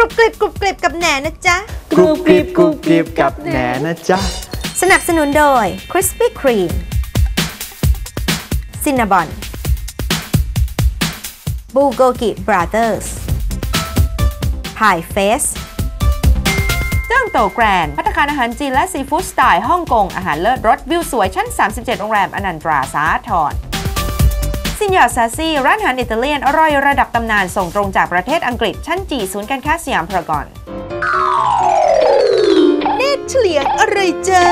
กรุบกริบกรุบกริบกับแหนนะจ๊ะ กรุบกริบกรุบกริบกับแหนนะจ๊ะ สนับสนุนโดย Krispy Kreme Cinnabon Bulgogi Brothers Pie Face เจิ้งโตแกรนด์พัตตาคารอาหารจีนและซีฟู้ดสไตล์ฮ่องกง อาหารเลิศรสวิวสวยชั้น 37 โรงแรมอนันตราสาทร ซินยอซาซี่ร้านอาหารอิตาเลียนอร่อยระดับตำนานส่งตรงจากประเทศอังกฤษ ชั้นจีศูนย์การค้าสยามพารากอนเนตเฉลียงอะไรจ๊ะ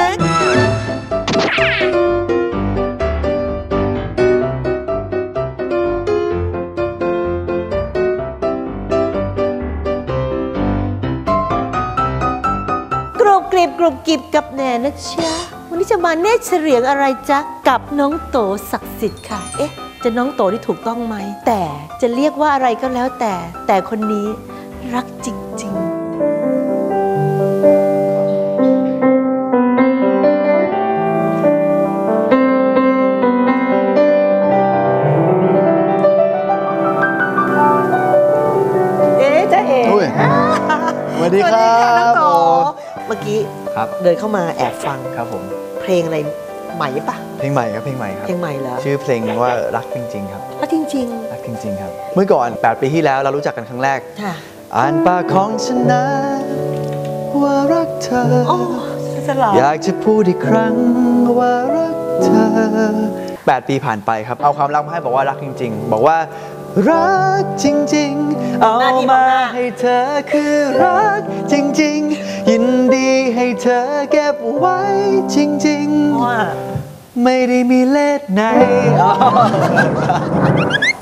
กรุบกริบกรุบกริบกับแหนนะจ๊ะวันนี้จะมาเนตเฉลียงอะไรจ๊ะกับน้องโตศักดิ์สิทธิ์ค่ะ เอ๊ะ จะน้องโตที่ถูกต้องไหม แต่จะเรียกว่าอะไรก็แล้วแต่ แต่คนนี้รักจริงๆเอ๊ะจะเอ๋อุ้ยสวัสดีครัน้องบโตโอ้เมื่อกี้ครับเดินเข้ามาแอบฟังครับผม เพลงอะไร ใหม่ปะเพลงใหม่ครับเพลงใหม่ครับเพลงใหม่เหรอชื่อเพลงว่ารักจริง ๆ ครับแล้วจริงรักจริง ๆ ครับ เมื่อก่อน 8 ปีที่แล้วเรารู้จักกันครั้งแรกๆค่ะอ่านปากของฉันนะว่ารักเธอโอ้สลออยากจะพูดอีกครั้งว่ารักเธอ 8 ปีผ่านไปครับ เอาความรักมาให้บอกว่ารักจริง ๆ บอกว่ารักจริง ๆ เอามาให้เธอคือรักจริง ๆ ยินดีให้เธอเก็บไว้จริง ว่าๆ ไม่ได้มีเลสในอ๋อ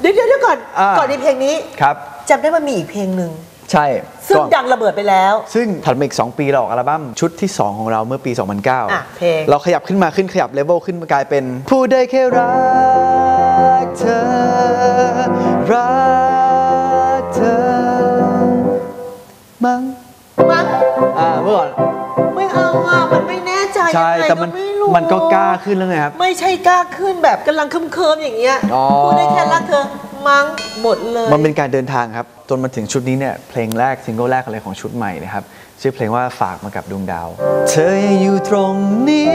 เดี๋ยวเดี๋ยวเดี๋ยวก่อน อ่า ก่อนในเพลงนี้ครับ จำได้ว่ามีอีกเพลงหนึ่ง ใช่ซึ่งก่อนดังระเบิดไปแล้ว ซึ่งถัดมาอีก 2 ปีเราออกอัลบั้มชุดที่ 2 ของเราเมื่อปี2009อะเพลงเราขยับขึ้นมาขึ้นขยับเลเวลขึ้นมากลายเป็น พูดได้แค่รักเธอ ใจใช่ยังไงแต่มันไม่รู้มันก็กล้าขึ้นแล้วไงครับ ไม่ใช่กล้าขึ้นแบบกำลังเคิมๆอย่างเงี้ยอ๋อพูดได้แค่รักเธอมั้งหมดเลย มันเป็นการเดินทางครับ จนมาถึงชุดนี้เนี่ยเพลงแรกซิงเกิลแรกอะไรของชุดใหม่นะครับ ชื่อเพลงว่าฝากมากับดวงดาว เธอยังอยู่ตรงนี้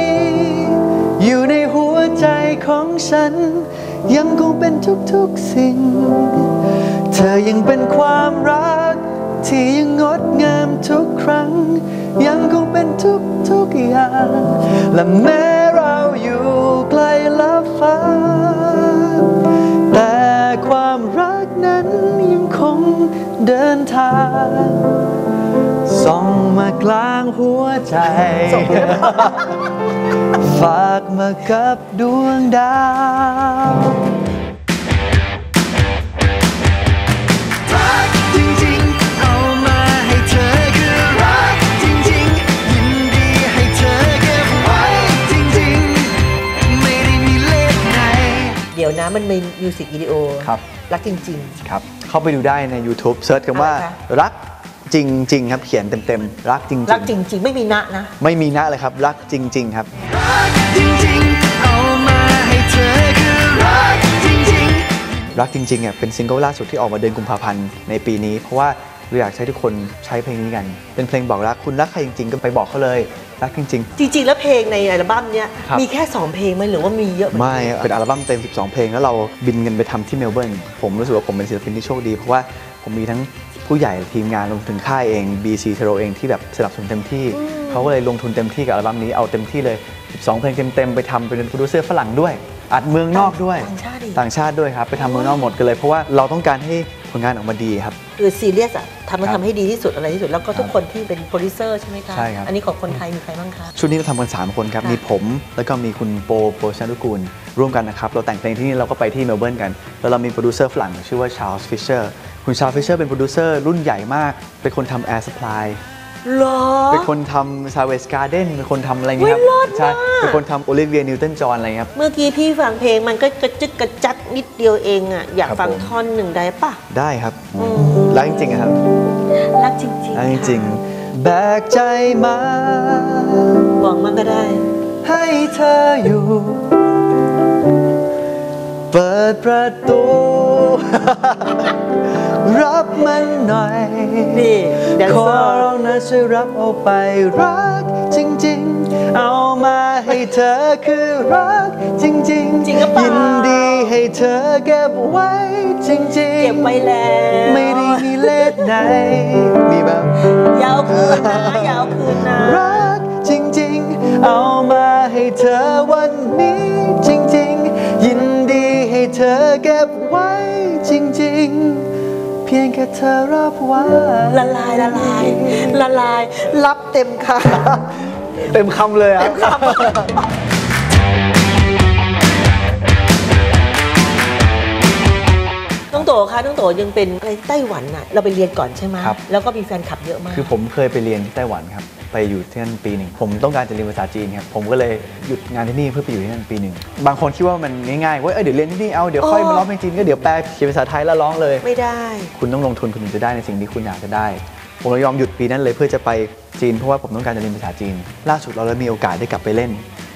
อยู่ในหัวใจของฉัน ยังคงเป็นทุกๆสิ่ง เธอยังเป็นความรัก ที่ยังงดงามทุกครั้ง ยังคงเป็นทุกๆอย่าง และแม้เราอยู่ไกลลับฟ้า แต่ความรักนั้นยังคงเดินทางส่องมากลางหัวใจ ฝากมากับดวงดาว มันมีมิวสิกวิดีโอครับ รักจริง ครับ เข้าไปดูได้ใน YouTube เซิร์ชคำว่าอะไรคะ รักจริง ๆ ครับเขียนเต็มๆ รักจริงๆรักจริง ๆ ไม่มีนะนะ ไม่มีนะเลยครับ รักจริง ๆ ครับ รักจริงๆเอามาให้เธอคือรักจริงๆรักจริงๆอะเป็นซิงเกิลล่าสุดที่ออกมาเดือนกุมภาพันธ์ในปีนี้ เพราะว่า เราอยากให้ทุกคนใช้เพลงนี้กัน เป็นเพลงบอกรักคุณรักใครจริงๆ ก็ไปบอกเขาเลย รักจริง จริง ๆ แล้วเพลงในอัลบั้มเนี้ยครับ มีแค่ 2 เพลงไหมหรือว่ามีเยอะๆไม่เป็นอัลบั้มเต็ม 12 เพลง แล้วเราบินกันไปทำที่เมลเบิร์นผมรู้สึกว่าผมเป็นศิลปินที่โชคดี เพราะว่าผมมีทั้งผู้ใหญ่ทีมงานรวมถึงค่ายเอง BC t e r o เองที่แบบสนับสนุนเต็มที่ เขาก็เลยลงทุนเต็มที่กับอัลบั้มนี้เอาเต็มที่เลย 12 เพลงเต็มๆไปทำเป็นโปรดิวเซอร์ฝรั่งด้วย อัดเมืองนอกด้วย ต่างชาติอีก ต่างชาติด้วยครับ ไปทำเมืองนอกหมดกันเลย เพราะว่าเราต้องการให้ผลงานออกมาดีครับ คือซีเรียสอะทำมันครับทำให้ดีที่สุดอะไรที่สุด แล้วก็ทุกคนที่เป็นโปรดิวเซอร์ใช่ไหมคะใช่ครับ อันนี้ของคนไทยมีใครบ้างคะ ชุดนี้เราทำกัน 3 คนครับค่ะมีผมแล้วก็มีคุณโปโปชานุกูล ร่วมกันนะครับ เราแต่งเพลงที่นี่เราก็ไปที่เมลเบิร์นกัน แล้วเรามีโปรดิวเซอร์ฝรั่งชื่อว่าชา l ลส์ฟิชเชอร์คุณชา l ลส์ฟิชเชอร์เป็นโปรดิวเซอร์รุ่นใหญ่มาก เป็นคนทำแอร์สปายเหรอเป็นคนทำซาเวสการ์เดนเป็นคนทำอะไรเงี้ยครับอุ๊ยเลิศใช่มากเป็นคนทำโอลิเวียนิวตันจอห์นอะไรเงี้ยครับเมื่อกี้พี่ฟังเพลงมันก็กระจึกกระจักนิดเดียวเองอะอยากครับฟังผมท่อนหนึ่งได้ปะได้ครับ อืมแล้วจริงๆอะครับรักจริงๆแล้วจค่ะริงๆแบกใจมาบอกมันก็ได้ ให้เธออยู่ เปิดประตู รับมันหน่อยนี่แดนขเซออร์ ร้องนะช่วยรับเอาไปรักจริงๆ เอามาให้เธอคือรักจริงๆจริงหรือเปล่ายินดีให้เธอเก็บไว้จริงๆเก็บไว้แล้ว ไม่ได้มีเลสไหนมีแบบ อยาวคืนนะอยาวคืนนะ รักจริงๆ เอามาให้เธอวันนี้จริงๆ ยินดีให้เธอเก็บไว้จริงๆ เพียงแค่เธอรับไว้ละลายละลายละลาย รับเต็มค่ะ เต็มคำเลยอะน้องโตคะน้องโตยังเป็นในไต้หวันน่ะ เราไปเรียนก่อนใช่ไหมครับ แล้วก็มีแฟนคลับเยอะมาก คือผมเคยไปเรียนที่ไต้หวันครับ ไปอยู่ที่นั่นปีหนึ่ง ผมต้องการจะเรียนภาษาจีนครับ ผมก็เลยหยุดงานที่นี่เพื่อไปอยู่ที่นั่นปีหนึ่ง บางคนคิดว่ามันง่ายๆ ว่าเอ้ยเดี๋ยวเรียนที่นี่เอา เดี๋ยวค่อยมาร้องเพลงจีนก็เดี๋ยวแปลเขียนภาษาไทยแล้วร้องเลย ไม่ได้ คุณต้องลงทุนคุณถึงจะได้ในสิ่งที่คุณอยากจะได้ ผมเลยยอมหยุดปีนั้นเลยเพื่อจะไป จีนเพราะว่าผมต้องการจะเรียนภาษาจีน ล่าสุดเราเลยมีโอกาสได้กลับไปเล่น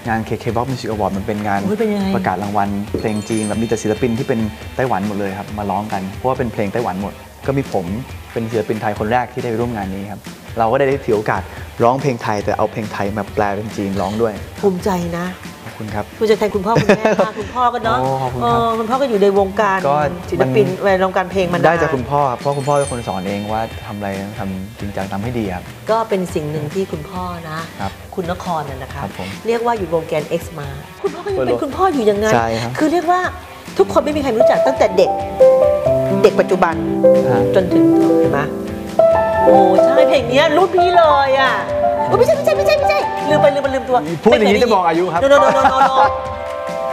งาน KK Box Music Award มันเป็นงานโอ้ยเป็นยังไงประกาศรางวัลเพลงจีนแบบมีแต่ศิลปินที่เป็นไต้หวันหมดเลยครับมาร้องกันเพราะว่าเป็นเพลงไต้หวันหมด ก็มีผมเป็นศิลปินไทยคนแรกที่ได้ไปร่วมงานนี้ครับเราก็ได้ถือโอกาสร้องเพลงไทยแต่เอาเพลงไทยมาแปลเป็นจีนร้องด้วย ภูมิใจนะขอบ คุณครับภูมิใจแทนคุณพ่อคุณแม่มากคุณพ่อก็เนาะโอ้ขอบคุณเอครับอคุณพ่อก็อยู่ในวงการก็ศิลปินมัน ในวงการเพลงมานานได้จากคุณพ่อครับเพราะคุณพ่อเป็นคนสอนเองว่าทำอะไรทำจริงจังทำให้ดีครับ ก็เป็นสิ่งหนึ่งที่คุณพ่อนะครับคุณนครน่ะนะคะ ครับผมเรียกว่าอยู่วงแกน X มา คุณพ่อก็ยังเป็นคุณพ่ออยู่อย่างนั้นใช่ครับ คือเรียกว่าทุกคนไม่มีใครรู้จักตั้งแต่เด็ก เด็กปัจจุบัน ฮะ จนถึงเห็นไหมโอ้ใช่เพลงเนี้ยรุ่นพี่เลยอะ โอ้ไม่ใช่ไม่ใช่ไม่ใช่ไม่ใช่ลืมไปลืมไปลืมตัวพูดอย่างนี้จะบอกอายุครับ โนโนโนโนโนโน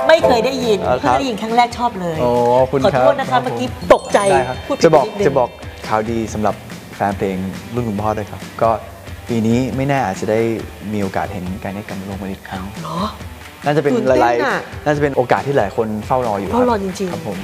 ไม่เคยได้ยินเออคเพิ่รับงได้ยินครั้งแรกชอบเลยโอ้ขอบคุณขอครับโทษนะคะเมื่อกี้ตกใจได้ครับพูดผิดจะบอกนิดนึง จะบอกข่าวดีสำหรับแฟนเพลงรุ่นคุณพ่อด้วยครับ ก็ปีนี้ไม่แน่อาจจะได้มีโอกาสเห็นการได้กันลงมาอีกครั้งเหรอน่าจะเป็นตื่นเต้นหลายอะๆน่าจะเป็นโอกาสที่หลายคนเฝ้ารออยู่คบเฝ้ารอจริงๆ ครับผม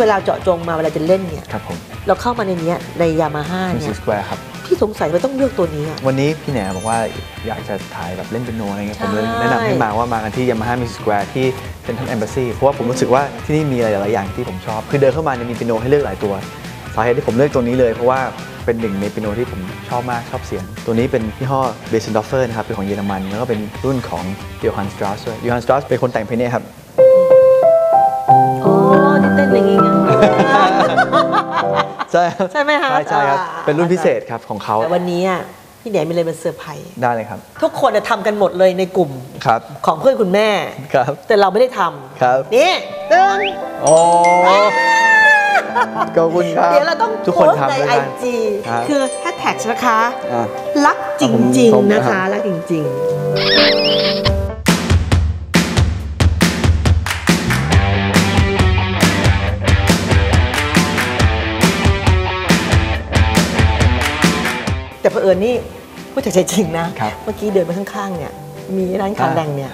เวลาเจาะจงมาเวลาจะเล่นเนี่ยครับผมเราเข้ามาในเนี้ยในยามาฮ่ามิวเนี่สิยกสแควร์ครับพี่สงสัยว่าต้องเลือกตัวนี้อะวันนี้พี่แหนบอกว่าอยากจะถ่ายแบบเล่นเป็นโนอะไรเงี้ยใช่ผมเลยแนะนำให้มาว่ามากันที่ Yamaha Music Square ที่เซ็นทรัล e m b a s s y เพราะว่าผมรู้สึกว่าที่นี่มีอะไรหลายๆอย่างที่ผมชอบ คือเดินเข้ามาเนี่ยมีเปียโนให้เลือกหลายตัวสาเหตุที่ผมเลือกตัวนี้เลยเพราะว่าเป็นหนึ่งในเปียโนที่ผมชอบมากชอบเสียง ตัวนี้เป็นยี่ห้อ b e s e n d o r f e r นะครับเป็นของเยอรมัน แล้วก็เป็นรุ่นของ Johann Strauss ด้วย Johann Strauss เป็นคนแต่งเพลงนี้ครับ ใช่ครับใช่ไหมคะใช่ใช่ครับอ่าเป็นรุ่นพิเศษครับของเขาแต่วันนี้อะพี่แหนมีอะไรมาเซอร์ไพรส์ได้เลยครับ ทุกคนอะทำกันหมดเลยในกลุ่มครับ ของเพื่อนคุณแม่ ครับ แต่เราไม่ได้ทำครับนี่ตึ้งโอ้ขอบคุณครับเดี๋ยวเราต้องทุกคนโพสต์ทำในด้วยไอกัน จีครับ คือแฮชแท็กนะคะ อะ รักจผมริงผมๆนะครัคะบรักจริง ๆ แต่เผอิญนี่พูดจากใจจริงนะ ครับเมื่อกี้เดินมาข้างๆเนี่ย มีร้านคาแรงเนี่ย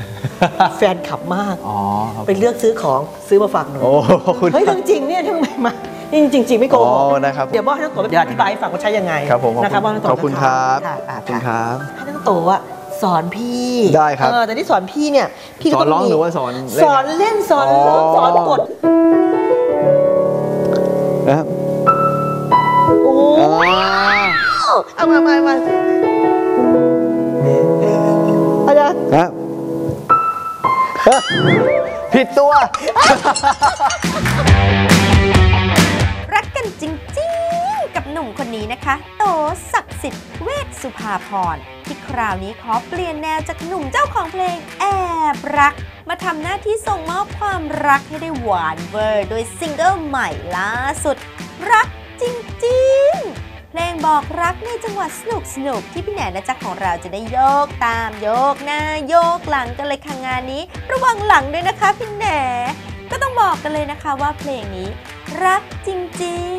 แฟนขับมากอ๋อครับไปเลือกซื้อของซื้อมาฝากหนูโอ้ขอบคุณเฮ้ยเรื่องจริงเนี่ยทำไมมานี่จริงๆไม่โกหกอ๋อนะครับเดี๋ยวบอกให้น้องโตเดี๋ยวอธิบายให้ฟังว่าใช้ยังไงครับผมขอบนะครับคุว่าณน้องโตขอบคุณครับะขอบคุณครับ ให้น้องโตอะสอนพี่ได้ครับ เออแต่ที่สอนพี่เนี่ยพี่ก็สอนต้ร้องมีหรือว่าสอนเล่น สอนเล่นสอนร้องอ๋อสอนกด เอามามามาอาจารย์นะครับฮะผิดตัว รักกันจริงๆ กับหนุ่มคนนี้นะคะ โตศักดิ์สิทธิ์เวชสุภาพรที่คราวนี้ขอเปลี่ยนแนวจากหนุ่มเจ้าของเพลงแอบรัก มาทำหน้าที่ส่งมอบความรักให้ได้หวานเวอร์ โดยซิงเกิลใหม่ล่าสุด รักจริงๆ เพลงบอกรักในจังหวะสนุกสนุกที่พี่แหนนะจ๊ะของเราจะได้โยกตามโยกหน้าโยกหลังกันเลยค่ะงานนี้ ระวังหลังด้วยนะคะพี่แหนก็ต้องบอกกันเลยนะคะว่าเพลงนี้ รักจริง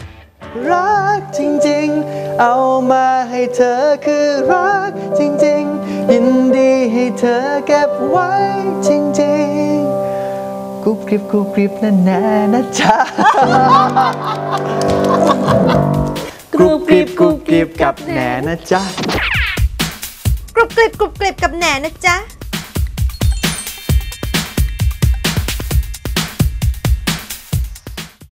ๆ รักจริงๆ เอามาให้เธอคือรักจริงๆ ยินดีให้เธอเก็บไว้จริงๆกรุบกริบกรุบกริบนั่นแน่นะจ๊ะ กรุบกริบกรุบกริบกับแหนนะจ๊ะ กรุบกริบกรุบกริบกับแหนนะจ๊ะ